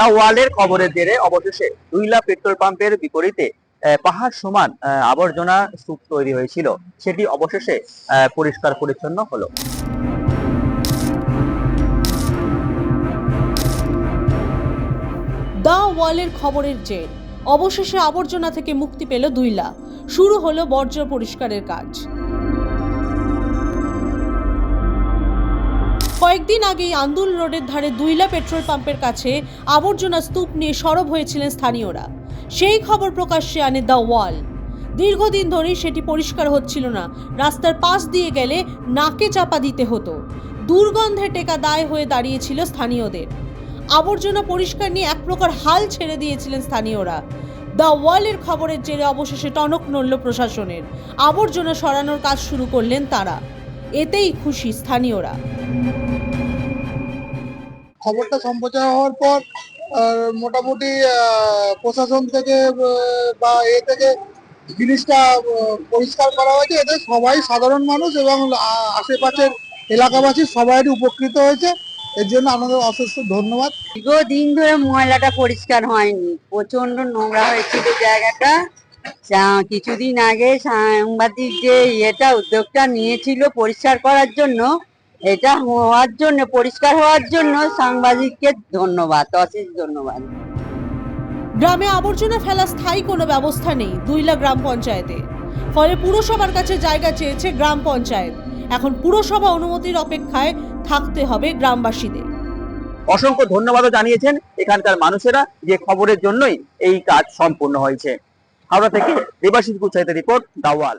দা ওয়ালের খবরের জেরে অবশেষে দুইলা পেট্রোল পাম্পের বিপরীতে পাহাড় সমান আবর্জনা স্তূপ তৈরি হয়েছিল। সেটি অবশেষে পরিষ্কার পরিচ্ছন্ন হলো। দ্য ওয়ালের খবরের জের। অবশেষে আবর্জনা থেকে মুক্তি পেল দুইলা শুরু হলো বর্জ্য পরিষ্কারের কাজ। কয়েকদিন আগেই আন্দুল রোডের ধারে দুইলা পেট্রোল পাম্পের কাছে আবর্জনা স্তূপ নিয়ে সরব হয়েছিলেন স্থানীয়রা। সেই খবর প্রকাশ্যে আনে দ্য ওয়াল। দীর্ঘদিন ধরেই সেটি পরিষ্কার হচ্ছিল না। রাস্তার পাশ দিয়ে গেলে নাকে চাপা দিতে হতো। দুর্গন্ধে টেকা দায় হয়ে দাঁড়িয়েছিল স্থানীয়দের। আবর্জনা পরিষ্কার নিয়ে এক প্রকার হাল ছেড়ে দিয়েছিলেন স্থানীয়রা। দ্য ওয়ালের খবরের জেরে অবশেষে টনক নড়ল প্রশাসনের। আবর্জনা সরানোর কাজ শুরু করলেন তারা। এতেই খুশি স্থানীয়রা। খবরটা সম্প্রচার হওয়ার পর মোটামুটি প্রশাসন থেকে বা এ থেকে জিনিসটা পরিষ্কার করা হয়েছে। এতে সবাই সাধারণ মানুষ এবং আশেপাশের এলাকাবাসী সবাই উপকৃত হয়েছে। এর জন্য আমাদের অশেষ ধন্যবাদ। দীর্ঘদিন ধরে ময়লাটা পরিষ্কার হয়নি। প্রচণ্ড নোংরা হয়েছিল জায়গাটা। কিছুদিন আগে সাংবাদিক যে ইয়েটা, উদ্যোগটা নিয়েছিল পরিষ্কার করার জন্য এটা হওয়ার জন্য পরিষ্কার হওয়ার জন্য সাংবাদিককে ধন্যবাদ অশেষ ধন্যবাদ। গ্রামে আবর্জনা ফেলা স্থায়ী কোনো ব্যবস্থা নেই দুইলা গ্রাম পঞ্চায়েতে। ফলে পুরসভার কাছে জায়গা চেয়েছে গ্রাম পঞ্চায়েত। এখন পুরসভা অনুমতির অপেক্ষায় থাকতে হবে গ্রামবাসীদের। অসংখ্য ধন্যবাদও জানিয়েছেন এখানকার মানুষেরা যে খবরের জন্যই এই কাজ সম্পূর্ণ হয়েছে। হাওড়া থেকে দেবাশিস গুচ্ছাইতের রিপোর্ট দাওয়াল।